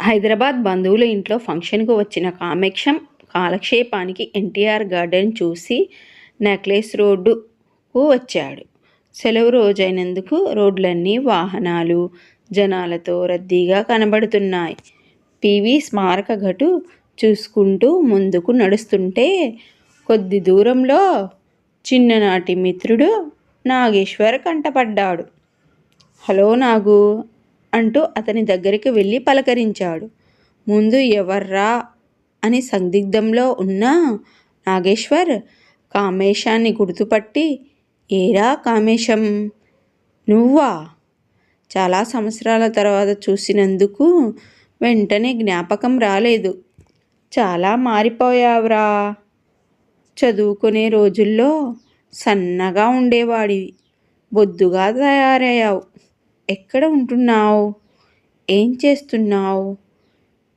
హైదరాబాద్ బంధువుల ఇంట్లో ఫంక్షన్కు వచ్చిన కామేక్షం కాలక్షేపానికి ఎన్టీఆర్ గార్డెన్ చూసి నెక్లెస్ రోడ్డుకు వచ్చాడు. సెలవు రోజైనందుకు రోడ్లన్నీ వాహనాలు జనాలతో రద్దీగా కనబడుతున్నాయి. పివి స్మారక ఘటు చూసుకుంటూ ముందుకు నడుస్తుంటే కొద్ది దూరంలో చిన్ననాటి మిత్రుడు నాగేశ్వర్ కంటపడ్డాడు. హలో నాగు అంటూ అతని దగ్గరికి వెళ్ళి పలకరించాడు. ముందు ఎవర్రా? అని సందిగ్ధంలో ఉన్న నాగేశ్వర్ కామేశాన్ని గుర్తుపట్టి ఏరా కామేశం? నువ్వా? చాలా సంవత్సరాల తర్వాత చూసినందుకు వెంటనే జ్ఞాపకం రాలేదు. చాలా మారిపోయావురా. చదువుకునే రోజుల్లో సన్నగా ఉండేవాడివి. బొద్దుగా తయారయ్యావు. ఎక్కడ ఉంటున్నావు? ఏం చేస్తున్నావు?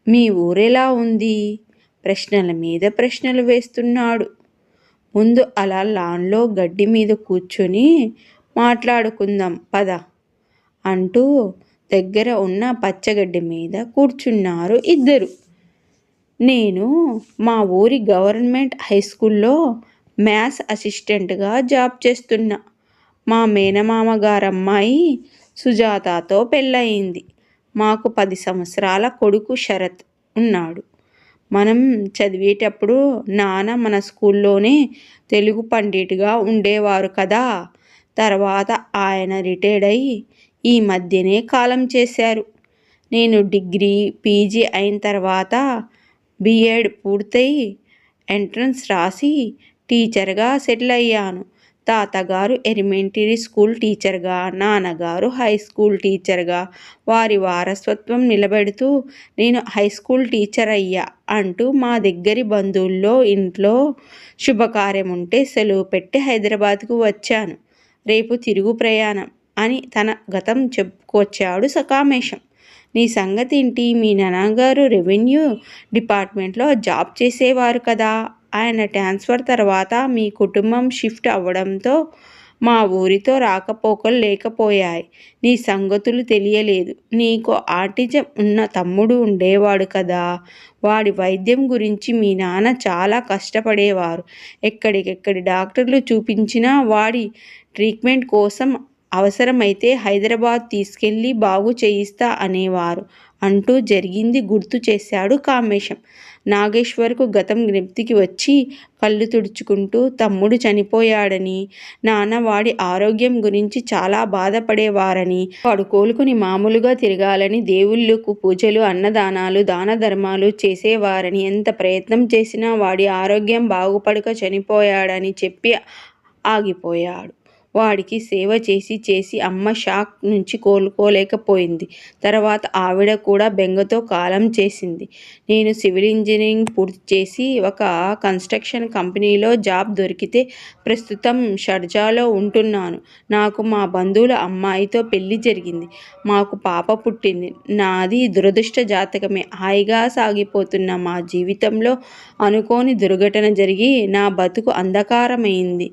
మీ ఊరెలా ఉంది? ప్రశ్నల మీద ప్రశ్నలు వేస్తున్నాడు. ముందు అలా లాన్లో గడ్డి మీద కూర్చొని మాట్లాడుకుందాం పద అంటూ దగ్గర ఉన్న పచ్చగడ్డి మీద కూర్చున్నారు ఇద్దరు. నేను మా ఊరి గవర్నమెంట్ హై స్కూల్లో మ్యాథ్స్ అసిస్టెంట్గా జాబ్ చేస్తున్నా. మా మేనమామ గారమ్మాయి సుజాతతో పెళ్ళయింది. మాకు పది సంవత్సరాల కొడుకు శరత్ ఉన్నాడు. మనం చదివేటప్పుడు నాన్న మన స్కూల్లోనే తెలుగు పండిట్గా ఉండేవారు కదా. తర్వాత ఆయన రిటైర్డ్ అయ్యి ఈ మధ్యనే కాలం చేశారు. నేను డిగ్రీ పీజీ అయిన తర్వాత బీఎడ్ పూర్తయి ఎంట్రన్స్ రాసి టీచర్గా సెటిల్ అయ్యాను. తాతగారు ఎలిమెంటరీ స్కూల్ టీచర్గా నాన్నగారు హై స్కూల్ టీచర్గా వారి వారసత్వం నిలబెడుతూ నేను హై స్కూల్ టీచర్ అయ్యా అంటూ మా దగ్గరి బంధువుల్లో ఇంట్లో శుభకార్యం ఉంటే సెలవు పెట్టి హైదరాబాద్కు వచ్చాను. రేపు తిరుగు ప్రయాణం అని తన గతం చెప్పుకొచ్చాడు సకామేశం. నీ సంగతి ఏంటి మీ నాన్నగారు రెవెన్యూ డిపార్ట్మెంట్లో జాబ్ చేసేవారు కదా ఆయన ట్రాన్స్ఫర్ తర్వాత మీ కుటుంబం షిఫ్ట్ అవ్వడంతో మా ఊరితో రాకపోకలు లేకపోయాయి. నీ సంగతులు తెలియలేదు. నీకు ఆటిజం ఉన్న తమ్ముడు ఉండేవాడు కదా. వాడి వైద్యం గురించి మీ నాన్న చాలా కష్టపడేవారు. ఎక్కడికెక్కడి డాక్టర్లు చూపించినా వాడి ట్రీట్మెంట్ కోసం అవసరమైతే హైదరాబాద్ తీసుకెళ్ళి బాగు చేయిస్తా అనేవారు అంటూ జరిగింది గుర్తు చేశాడు కామేశం. నాగేశ్వర్కు గతం జ్ఞప్తికి వచ్చి కళ్ళు తుడుచుకుంటూ తమ్ముడు చనిపోయాడని నాన్న వాడి ఆరోగ్యం గురించి చాలా బాధపడేవారని వాడు కోలుకుని మామూలుగా తిరగాలని దేవుళ్ళకు పూజలు అన్నదానాలు దాన ధర్మాలు చేసేవారని ఎంత ప్రయత్నం చేసినా వాడి ఆరోగ్యం బాగుపడక చనిపోయాడని చెప్పి ఆగిపోయాడు. వాడికి సేవ చేసి చేసి అమ్మ షాక్ నుంచి కోలుకోలేకపోయింది. తర్వాత ఆవిడ కూడా బెంగతో కాలం చేసింది. నేను సివిల్ ఇంజనీరింగ్ పూర్తి చేసి ఒక కన్స్ట్రక్షన్ కంపెనీలో జాబ్ దొరికితే ప్రస్తుతం షర్జాలో ఉంటున్నాను. నాకు మా బంధువుల అమ్మాయితో పెళ్ళి జరిగింది. మాకు పాప పుట్టింది. నాది దురదృష్ట జాతకమే. హాయిగా సాగిపోతున్న మా జీవితంలో అనుకోని దుర్ఘటన జరిగి నా బతుకు అంధకారమైంది.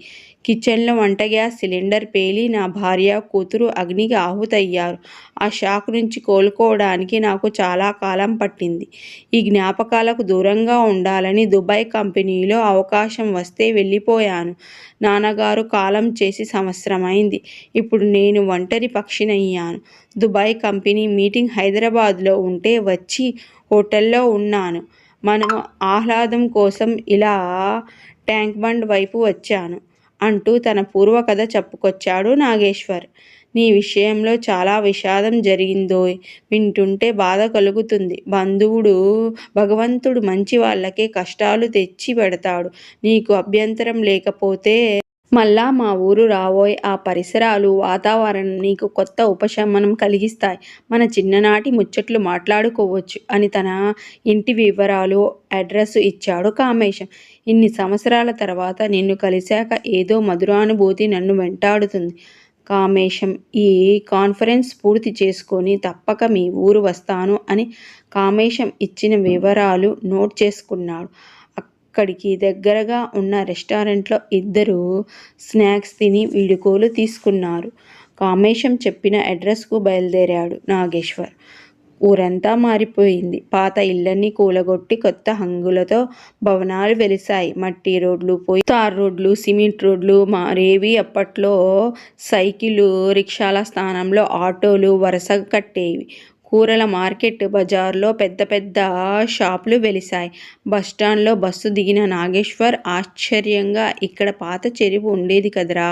కిచెన్లో వంట గ్యాస్ సిలిండర్ పేలి నా భార్య కూతురు అగ్నికి ఆహుతయ్యారు. ఆ షాక్ నుంచి కోలుకోవడానికి నాకు చాలా కాలం పట్టింది. ఈ జ్ఞాపకాలకు దూరంగా ఉండాలని దుబాయ్ కంపెనీలో అవకాశం వస్తే వెళ్ళిపోయాను. నాన్నగారు కాలం చేసి సంవత్సరమైంది. ఇప్పుడు నేను ఒంటరి పక్షినయ్యాను. దుబాయ్ కంపెనీ మీటింగ్ హైదరాబాద్లో ఉంటే వచ్చి హోటల్లో ఉన్నాను. మనం ఆహ్లాదం కోసం ఇలా ట్యాంక్ బండ్ వైపు వచ్చాను. అంటూ తన పూర్వకథ చెప్పుకొచ్చాడు నాగేశ్వర్. నీ విషయంలో చాలా విషాదం జరిగిందో వింటుంటే బాధ కలుగుతుంది. బంధువుడు భగవంతుడు మంచి వాళ్ళకే కష్టాలు తెచ్చి పెడతాడు. నీకు అభ్యంతరం లేకపోతే మళ్ళా మా ఊరు రావోయ్. ఆ పరిసరాలు వాతావరణం నీకు కొత్త ఉపశమనం కలిగిస్తాయి. మన చిన్ననాటి ముచ్చట్లు మాట్లాడుకోవచ్చు అని తన ఇంటి వివరాలు అడ్రస్ ఇచ్చాడు కామేశం. ఇన్ని సంవత్సరాల తర్వాత నిన్ను కలిశాక ఏదో మధురానుభూతి నన్ను వెంటాడుతుంది. కామేశం ఈ కాన్ఫరెన్స్ పూర్తి చేసుకొని తప్పక మీ ఊరు వస్తాను అని కామేశం ఇచ్చిన వివరాలు నోట్ చేసుకున్నాడు. అక్కడికి దగ్గరగా ఉన్న రెస్టారెంట్లో ఇద్దరు స్నాక్స్ తిని వీడుకోలు తీసుకున్నారు. కామేశం చెప్పిన అడ్రస్కు బయలుదేరాడు నాగేశ్వర్. ఊరంతా మారిపోయింది. పాత ఇళ్ళన్నీ కూలగొట్టి కొత్త హంగులతో భవనాలు వెలిశాయి. మట్టి రోడ్లు పోయి తార్ రోడ్లు సిమెంట్ రోడ్లు మారేవి అప్పట్లో సైకిలు రిక్షాల స్థానంలో ఆటోలు వరుస కట్టేవి. కూరల మార్కెట్ బజార్లో పెద్ద పెద్ద షాపులు వెలిశాయి. బస్టాండ్లో బస్సు దిగిన నాగేశ్వర్ ఆశ్చర్యంగా ఇక్కడ పాత చెరువు ఉండేది కదరా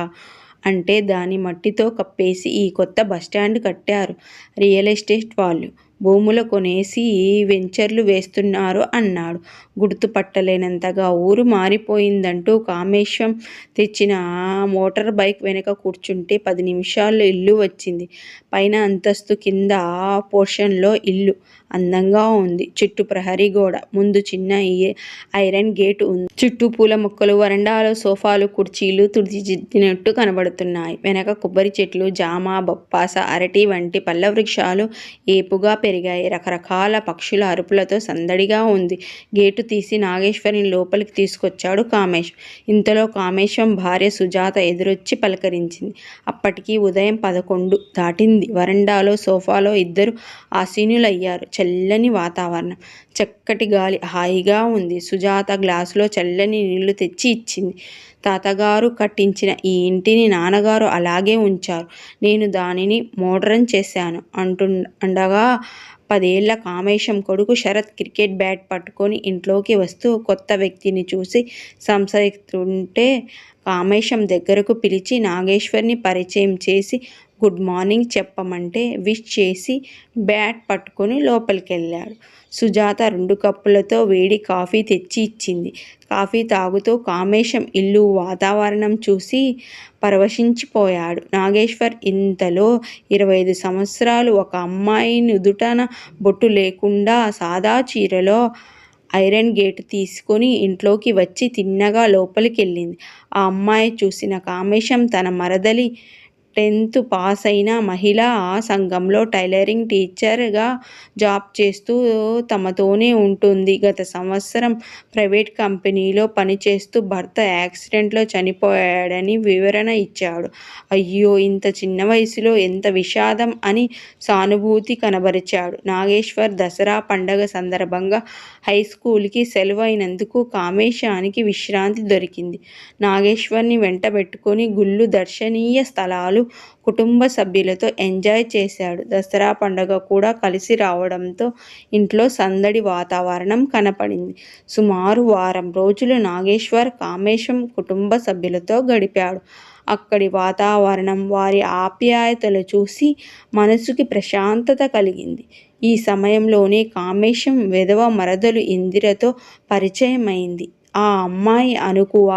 అంటే దాని మట్టితో కప్పేసి ఈ కొత్త బస్టాండ్ కట్టారు రియల్ ఎస్టేట్ వాళ్ళు. భూములు కొనేసి వెంచర్లు వేస్తున్నారు అన్నాడు. గుర్తుపట్టలేనంతగా ఊరు మారిపోయిందంటూ కామేశ్వం తెచ్చిన మోటార్ బైక్ వెనక కూర్చుంటే పది నిమిషాల్లో ఇల్లు వచ్చింది. పైన అంతస్తు కింద పోర్షన్లో ఇల్లు అందంగా ఉంది. చుట్టూ ప్రహరీ గోడ ముందు చిన్న ఐరన్ గేట్ ఉంది. చుట్టూ పూల మొక్కలు వరండాలో సోఫాలు కుర్చీలు తుడిచిదిద్దినట్టు కనబడుతున్నాయి. వెనక కొబ్బరి చెట్లు జామ బొప్పాస అరటి వంటి పళ్ళ వృక్షాలు ఏపుగా పెరిగాయి. రకరకాల పక్షుల అరుపులతో సందడిగా ఉంది. గేటు తీసి నాగేశ్వరిని లోపలికి తీసుకొచ్చాడు కామేశ్. ఇంతలో కామేశం భార్య సుజాత ఎదురొచ్చి పలకరించింది. అప్పటికి ఉదయం పదకొండు దాటింది. వరండాలో సోఫాలో ఇద్దరు ఆసీనులయ్యారు. చల్లని వాతావరణం. చక్కటి గాలి హాయిగా ఉంది. సుజాత గ్లాసులో చల్లని నీళ్ళు తెచ్చి ఇచ్చింది. తాతగారు కట్టించిన ఈ ఇంటిని నాన్నగారు అలాగే ఉంచారు. నేను దానిని మోడ్రన్ చేశాను అంటు అండగా పదేళ్ళ కామేశం కొడుకు శరత్ క్రికెట్ బ్యాట్ పట్టుకొని ఇంట్లోకి వస్తూ కొత్త వ్యక్తిని చూసి సంశయిస్తుంటే కామేశం దగ్గరకు పిలిచి నాగేశ్వర్ని పరిచయం చేసి గుడ్ మార్నింగ్ చెప్పమంటే విష్ చేసి బ్యాట్ పట్టుకొని లోపలికెళ్ళాడు. సుజాత రెండు కప్పులతో వేడి కాఫీ తెచ్చి ఇచ్చింది. కాఫీ తాగుతూ కామేశం ఇల్లు వాతావరణం చూసి పరవశించిపోయాడు. నాగేశ్వర్ ఇంతలో ఇరవై ఐదు సంవత్సరాలు ఒక అమ్మాయి నుదుటన బొట్టు లేకుండా సాదా చీరలో ఐరన్ గేట్ తీసుకొని ఇంట్లోకి వచ్చి తిన్నగా లోపలికెళ్ళింది. ఆ అమ్మాయి చూసిన కామేశం తన మరదలి టెన్త్ పాస్ అయిన మహిళ ఆ సంఘంలో టైలరింగ్ టీచర్గా జాబ్ చేస్తూ తమతోనే ఉంటుంది. గత సంవత్సరం ప్రైవేట్ కంపెనీలో పనిచేస్తూ భర్త యాక్సిడెంట్లో చనిపోయాడని వివరణ ఇచ్చాడు. అయ్యో ఇంత చిన్న వయసులో ఎంత విషాదం అని సానుభూతి కనబరిచాడు. నాగేశ్వర్ దసరా పండగ సందర్భంగా హై స్కూల్కి సెలవు అయినందుకు కామేశానికి విశ్రాంతి దొరికింది. నాగేశ్వర్ని వెంటబెట్టుకొని గుళ్ళు దర్శనీయ స్థలాలు కుటుంబ సభ్యులతో ఎంజాయ్ చేశాడు. దసరా పండుగ కూడా కలిసి రావడంతో ఇంట్లో సందడి వాతావరణం కనపడింది. సుమారు వారం రోజులు నాగేశ్వర్ కామేశం కుటుంబ సభ్యులతో గడిపాడు. అక్కడి వాతావరణం వారి ఆప్యాయతలు చూసి మనసుకి ప్రశాంతత కలిగింది. ఈ సమయంలోనే కామేశం వెధవ మరదలు ఇందిరతో పరిచయమైంది. ఆ అమ్మాయి అనుకువ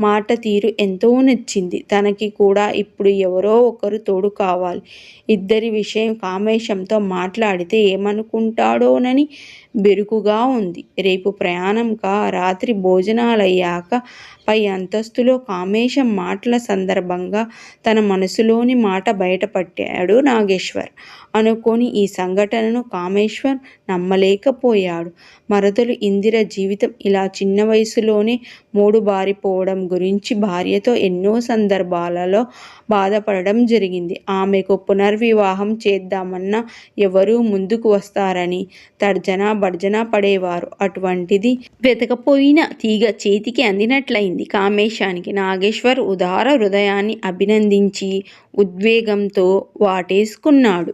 మాట తీరు ఎంతో నచ్చింది. తనకి కూడా ఇప్పుడు ఎవరో ఒకరు తోడు కావాలి. ఇద్దరి విషయం కామేశంతో మాట్లాడితే ఏమనుకుంటాడోనని బెరుకుగా ఉంది. రేపు ప్రయాణంకా రాత్రి భోజనాలయ్యాక పై అంతస్తులో కామేశం మాటల సందర్భంగా తన మనసులోని మాట బయటపట్టాడు నాగేశ్వర్. అనుకొని ఈ సంఘటనను కామేశ్వర్ నమ్మలేకపోయాడు. మరదలు ఇందిర జీవితం ఇలా చిన్న వయసులోనే మూడు బారిపోవడం గురించి భార్యతో ఎన్నో సందర్భాలలో బాధపడడం జరిగింది. ఆమెకు పునర్వివాహం చేద్దామన్నా ఎవరూ ముందుకు వస్తారని తర్జన భర్జన పడేవారు. అటువంటిది వెతకపోయిన తీగ చేతికి అందినట్లయింది. కామేశానికి నాగేశ్వర్ ఉదార హృదయాన్ని అభినందించి ఉద్వేగంతో వాటేసుకున్నాడు.